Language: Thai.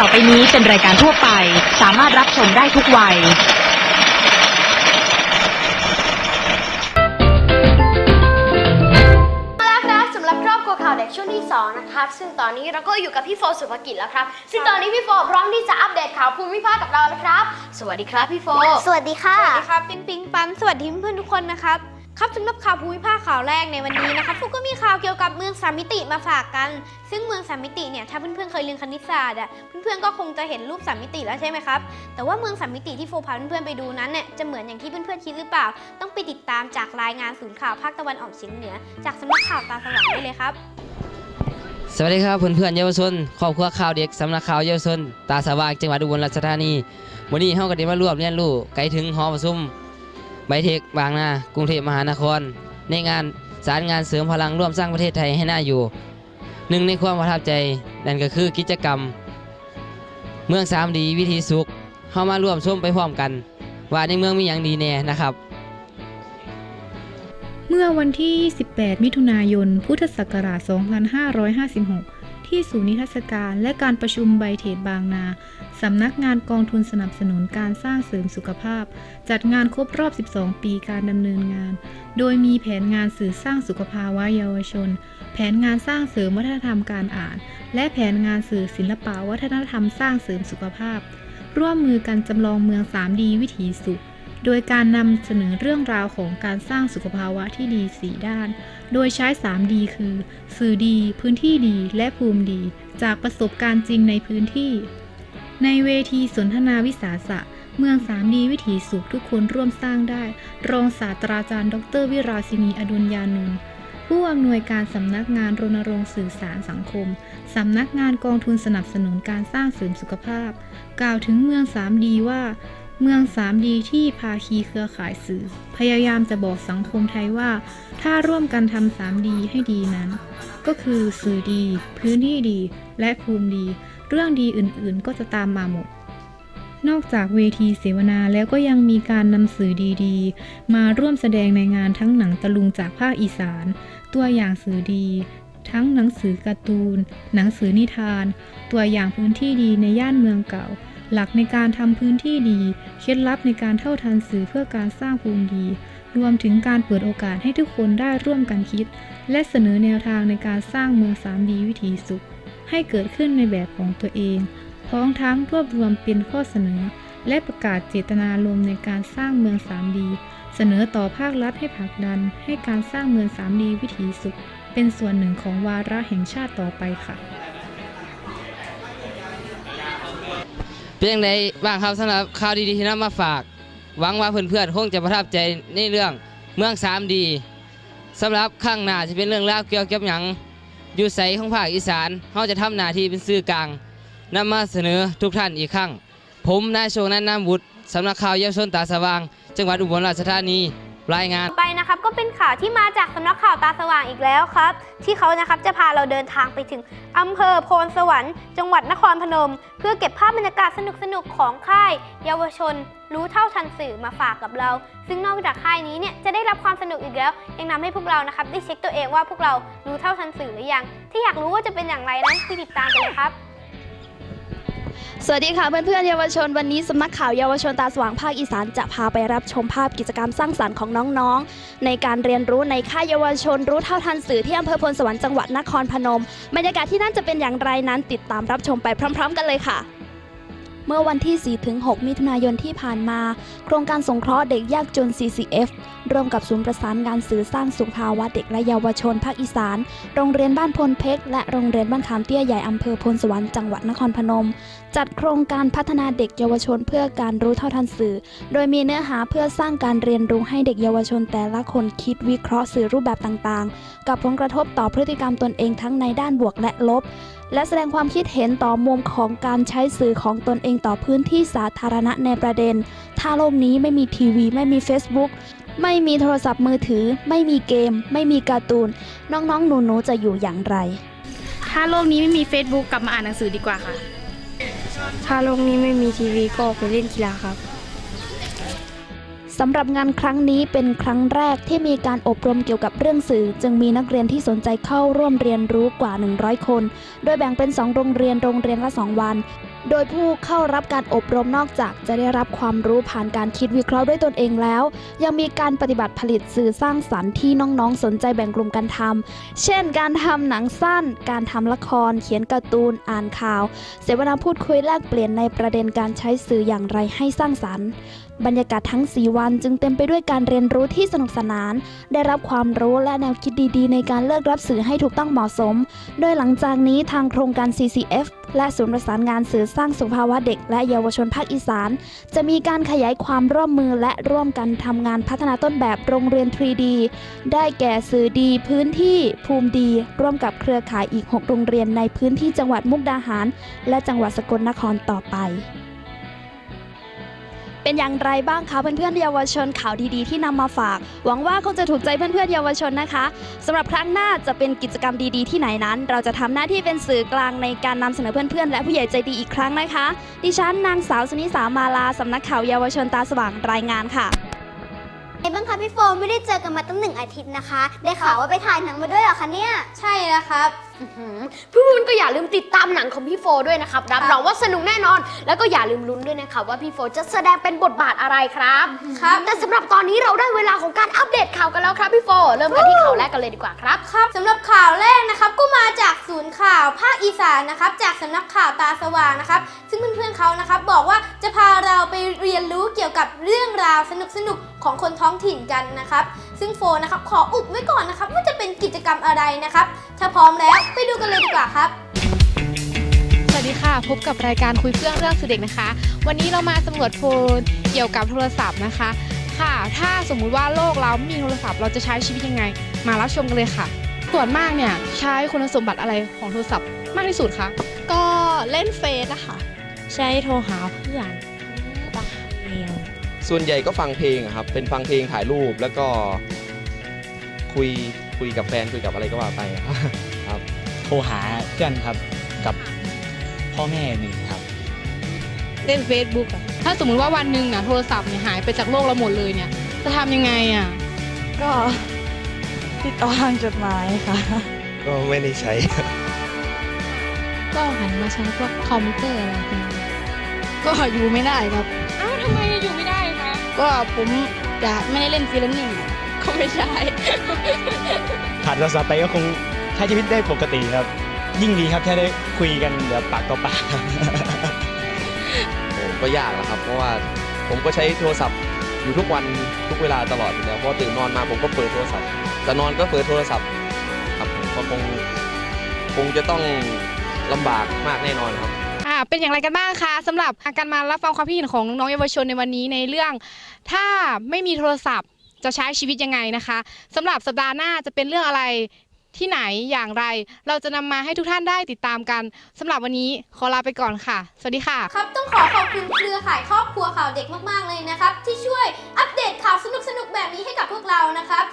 ต่อไปนี้เป็นรายการทั่วไป สามารถรับชมได้ทุกวัยมาแล้วครับสำหรับครอบครัวข่าวเด็กช่วงที่ 2 นะครับ ซึ่งตอนนี้เราก็อยู่กับพี่โฟสุภกิจแล้วครับ ซึ่งตอนนี้พี่โฟพร้อมที่จะอัปเดตข่าวภูมิภาคกับเราแล้วครับ สวัสดีครับพี่โฟ สวัสดีค่ะ สวัสดีครับปิงปิงปันสวัสดีเพื่อนๆทุกคนนะครับ ครับสำหรับข่าวภูมิภาคข่าวแรกในวันนี้นะครับฟุกก็มีข่าวเกี่ยวกับเมืองสามมิติมาฝากกัน ซึ่งเมืองสามมิติเนี่ยถ้าเพื่อนๆเคยเรียนคณิตศาสตร์อะเพื่อนๆก็คงจะเห็นรูปสามมิติแล้วใช่ไหมครับแต่ว่าเมืองสามมิติที่โฟพาเพื่อนๆไปดูนั้นเนี่ยจะเหมือนอย่างที่เพื่อนๆคิดหรือเปล่า ต้องไปติดตามจากรายงานศูนย์ข่าวภาคตะวันออกเฉียงเหนือ จากสำนักข่าวตาสว่างได้เลยครับ สวัสดีครับเพื่อนๆเยาวชนครอบครัวข่าวเด็กสำนักข่าวเยาวชน ตาสว่างจังหวัดอุบลราชธานีวันนี้เฮาก็ได้มารวบเรียนรู้ไกลถึงหอประชุม ไบเทคบางนากรุงเทพมหานคร ในงานสารงานเสริมพลังร่วมสร้างประเทศไทยให้น่าอยู่ หนึ่งในความประทับใจนั่นก็คือกิจกรรม เมืองสามดีวิธีสุขเฮามาร่วมชมไปพร้อมกัน ว่าในเมืองมีอย่างดีแน่นะครับ เมื่อวันที่ 28 มิถุนายน พุทธศักราช 2556 ที่ศูนย์นิทรรศการและการประชุมไบเทคบางนา สำนักงานกองทุนสนับสนุนการสร้างเสริมสุขภาพ จัดงานครบรอบ 12 ปีการดำเนินงาน โดยมีแผนงานสื่อสร้างสุขภาวะเยาวชน แผนงานสร้างเสริมวัฒนธรรมการอ่าน และแผนงานสื่อศิลปะวัฒนธรรมสร้างเสริมสุขภาพ ร่วมมือกันจำลองเมือง 3D วิถีสุข โดยการนำเสนอเรื่องราวของการสร้างสุขภาวะที่ดี 4 ด้าน โดยใช้ 3D คือ สื่อดี พื้นที่ดี และภูมิดี จากประสบการณ์จริงในพื้นที่ ในเวทีสนทนาวิสาสะ เมือง 3D วิถีสุขทุกคนร่วมสร้างได้ รองศาสตราจารย์ ดร วิราชินีอดุลยานนท์ผู้อำนวยการสำนักงานรณรงค์สื่อสารสังคม สำนักงานกองทุนสนับสนุนการสร้างเสริมสุขภาพ กล่าวถึงเมือง 3D ว่า เมือง 3D ที่ภาคีเครือข่ายสื่อ พยายามจะบอกสังคมไทยว่า ถ้าร่วมกันทำ 3D ให้ดีนั้น ก็คือสื่อดี พื้นที่ดี และภูมิดี เรื่องดีอื่นๆก็จะตามมาหมด นอกจากเวทีเสวนาแล้วก็ยังมีการนำสื่อดีๆ มาร่วมแสดงในงานทั้งหนังตะลุงจากภาคอีสาน ตัวอย่างสื่อดี ทั้งหนังสือการ์ตูน หนังสือนิทาน ตัวอย่างพื้นที่ดีในย่านเมืองเก่า หลักในการทำพื้นที่ดี เคล็ดลับในการเท่าทันสื่อเพื่อการสร้างภูมิดี รวมถึงการเปิดโอกาสให้ทุกคนได้ร่วมกันคิด และเสนอแนวทางในการสร้างเมือง 3D วิถีสุข ให้เกิดขึ้นในแบบของตัวเอง พร้อมทั้งรวบรวมเป็นข้อเสนอ และประกาศเจตนารมณ์ในการสร้างเมือง 3D เสนอต่อภาครัฐให้ผลักดัน ให้การสร้างเมือง 3D วิถีสุข เป็นส่วนหนึ่งของวาระแห่งชาติต่อไปค่ะ เป็นยังไงบ้างครับสำหรับข่าวดีๆที่นำมาฝาก หวังว่าเพื่อนๆคงจะประทับใจในเรื่องเมือง 3D สำหรับข้างหน้าจะเป็นเรื่องราวเกี่ยวกับหยังอยู่ใสของภาคอีสานเขาจะทำหน้าที่เป็นสื่อกลางนำมาเสนอทุกท่านอีกครั้ง ผมนายโชคนันนามบุตรสำนักข่าวเยาวชนตาสว่าง จังหวัดอุบลราชธานี รายงานไปนะครับก็เป็นข่าวที่มาจากสำนักข่าวตาสว่างอีกแล้วครับ ที่เขานะครับจะพาเราเดินทางไปถึงอำเภอโพนสวรรค์จังหวัดนครพนม เพื่อเก็บภาพบรรยากาศสนุกๆของค่าย เยาวชน รู้เท่าทันสื่อมาฝากกับเรา ซึ่งนอกจากค่ายนี้เนี่ยจะได้รับความสนุกอีกแล้ว ยังทำให้พวกเรานะครับได้เช็คตัวเองว่าพวกเรารู้เท่าทันสื่อหรือยัง ที่อยากรู้ว่าจะเป็นอย่างไรนั้นไปติดตามกันเลยครับ สวัสดีค่ะเพื่อนเพื่อนเยาวชนวันนี้สำนักข่าวเยาวชนตาสว่างภาคอีสานจะพาไปรับชมภาพกิจกรรมสร้างสรรค์ของน้องๆ ในการเรียนรู้ในค่ายเยาวชนรู้เท่าทันสื่อที่อำเภอพลสวรรค์จังหวัดนครพนม บรรยากาศที่นั่นจะเป็นอย่างไรนั้นติดตามรับชมไปพร้อม ๆ กันเลยค่ะ เมื่อวันที่ 4-6 มิถุนายนที่ผ่านมา โครงการสงเคราะห์เด็กยากจน CCF ร่วมกับศูนย์ประสานงานสื่อสร้างสุขภาวะเด็กและเยาวชนภาคอีสาน โรงเรียนบ้านพลเพกและโรงเรียนบ้านขามเตี้ยใหญ่อำเภอพลสวรรค์จังหวัดนครพนม จัดโครงการพัฒนาเด็กเยาวชนเพื่อการรู้เท่าทันสื่อ โดยมีเนื้อหาเพื่อสร้างการเรียนรู้ให้เด็กเยาวชนแต่ละคนคิดวิเคราะห์สื่อรูปแบบต่างๆ กับผลกระทบต่อพฤติกรรมตนเองทั้งในด้านบวกและลบและแสดงความคิดเห็นต่อมุมของการใช้สื่อของตนเองต่อพื้นที่สาธารณะในประเด็น ถ้าโลกนี้ไม่มีทีวี ไม่มี Facebook ไม่มีโทรศัพท์มือถือ ไม่มีเกม ไม่มีการ์ตูน น้องๆ หนูๆ จะอยู่อย่างไร ถ้าโลกนี้ไม่มี Facebook กลับมาอ่านหนังสือดีกว่าค่ะ ถ้าโลกนี้ไม่มีทีวีก็ไปเล่นกีฬาครับ สำหรับงานครั้งนี้เป็นครั้งแรกที่มีการอบรมเกี่ยวกับเรื่องสื่อ จึงมีนักเรียนที่สนใจเข้าร่วมเรียนรู้กว่า 100 คน โดยแบ่งเป็น 2 โรงเรียนโรงเรียนละ 2 วัน โดยผู้เข้ารับการอบรมนอกจากจะได้รับความรู้ผ่านการคิดวิเคราะห์ด้วยตนเองแล้ว ยังมีการปฏิบัติผลิตสื่อสร้างสรรค์ที่น้องๆ สนใจแบ่งกลุ่มกันทำเช่น การทำหนังสั้น การทำละคร เขียนการ์ตูน อ่านข่าว เสวนาพูดคุยแลกเปลี่ยนในประเด็นการใช้สื่ออย่างไรให้สร้างสรรค์ บรรยากาศทั้ง 4 วันจึงเต็มไปด้วยการเรียนรู้ที่สนุกสนาน ได้รับความรู้และแนวคิดดีๆ ในการเลือกรับสื่อให้ถูกต้องเหมาะสม โดยหลังจากนี้ทางโครงการ CCF และศูนย์ประสานงานสื่อสร้างสุขภาวะเด็ก และเยาวชนภาคอีสาน จะมีการขยายความร่วมมือและร่วมกันทำงานพัฒนาต้นแบบโรงเรียน 3D ได้แก่สื่อดีพื้นที่ภูมิดี ร่วมกับเครือข่ายอีก 6 โรงเรียนในพื้นที่จังหวัดมุกดาหาร และจังหวัดสกลนครต่อไป เป็นอย่างไรบ้างคะเพื่อนๆเยาวชนข่าวดีๆที่นำมาฝาก หวังว่าคงจะถูกใจเพื่อนๆเยาวชนนะคะสำหรับครั้งหน้าจะเป็นกิจกรรมดีๆที่ไหนนั้น เราจะทำหน้าที่เป็นสื่อกลางในการนำเสนอเพื่อนๆและผู้ใหญ่ใจดีอีกครั้งนะคะ ดิฉันนางสาวสนิสามาลาสำนักข่าวเยาวชนตาสว่างรายงานค่ะไอ้บ้างคะพี่โฟมไม่ได้เจอกันมาตั้งหนึ่งอาทิตย์นะคะ ได้ข่าวว่าไปถ่ายหนังมาด้วยเหรอคะเนี่ย ใช่แล้วครับเพื่อนๆก็อย่าลืมติดตามหนังของพี่โฟด้วยนะครับรับรองว่าสนุกแน่นอน แล้วก็อย่าลืมลุ้นด้วยนะครับว่าพี่โฟจะแสดงเป็นบทบาทอะไรครับครับแต่สำหรับตอนนี้เราได้เวลาของการอัปเดตข่าวกันแล้วครับพี่โฟ เริ่มกันที่ข่าวแรกกันเลยดีกว่าครับครับสำหรับข่าวแรกนะครับก็มาจากศูนย์ข่าวภาคอีสานนะครับจากสำนักข่าวตาสว่างนะครับ ซึ่งเพื่อนๆเขานะครับบอกว่าจะพา เราไปเรียนรู้เกี่ยวกับเรื่องราวสนุกๆของคนท้องถิ่นกันนะครับ ซึ่งโฟนะครับขออุบไว้ก่อนนะครับว่าจะเป็นกิจกรรมอะไรนะครับ ถ้าพร้อมแล้วไปดูกันเลยดีกว่าครับสวัสดีค่ะ พบกับรายการคุยเฟื่องเรื่องสื่อเด็กนะคะ วันนี้เรามาสำรวจโพลเกี่ยวกับโทรศัพท์นะคะ ค่ะ ถ้าสมมุติว่าโลกเราไม่มีโทรศัพท์เราจะใช้ชีวิตยังไง มารับชมกันเลยค่ะส่วนมากเนี่ยใช้คุณสมบัติอะไรของโทรศัพท์มากที่สุดคะก็เล่นเฟซอะค่ะใช้โทรหาเพื่อนฟังเพลง ส่วนใหญ่ก็ฟังเพลงอะครับ เป็นฟังเพลงถ่ายรูปแล้วก็คุยคุยกับแฟนคุยกับอะไรก็ว่าไปอะครับ โทรหาเพื่อนครับกับพ่อแม่หนึ่งครับ เล่น Facebook อะถ้าสมมุติว่าวันหนึ่งนะโทรศัพท์เนี่ยหายไปจากโลกเราหมดเลยเนี่ย จะทำยังไงอะก็ติดต่อทางจดหมายค่ะ ก็ไม่ได้ใช้ ก็หันมาใช้พวกคอมพิวเตอร์อะไรพวกนี้ก็อยู่ไม่ได้ครับ อ้า ก็ผมจะไม่ได้เล่นฟรีแลนซ์ก็ไม่ใช่ ผ่านโทรศัพท์ไปก็คงใช้ชีวิตได้ปกติครับ ยิ่งดีครับถ้าได้คุยกันแบบปากต่อปาก โอ้ก็ยากแล้วครับ เพราะว่าผมก็ใช้โทรศัพท์อยู่ทุกวันทุกเวลาตลอดอยู่แล้วเพราะตื่นนอนมาผมก็เปิดโทรศัพท์จะนอนก็เปิดโทรศัพท์ครับผมก็คงคงจะต้องลำบากมากแน่นอนครับอ่า เป็นอย่างไรกันบ้างคะสำหรับการมารับฟังความคิดเห็นของน้องเยาวชนในวันนี้ในเรื่อง ถ้าไม่มีโทรศัพท์จะใช้ชีวิตยังไงนะคะสำหรับสัปดาห์หน้าจะเป็นเรื่องอะไรที่ไหนอย่างไร เราจะนำมาให้ทุกท่านได้ติดตามกันสำหรับวันนี้ขอลาไปก่อนค่ะ สวัสดีค่ะ ครับต้องขอขอบคุณเครือข่ายครอบครัวข่าวเด็กมากๆเลยนะครับ ที่ช่วยอัปเดตข่าวสนุกๆแบบนี้ให้กับพวกเรานะครับ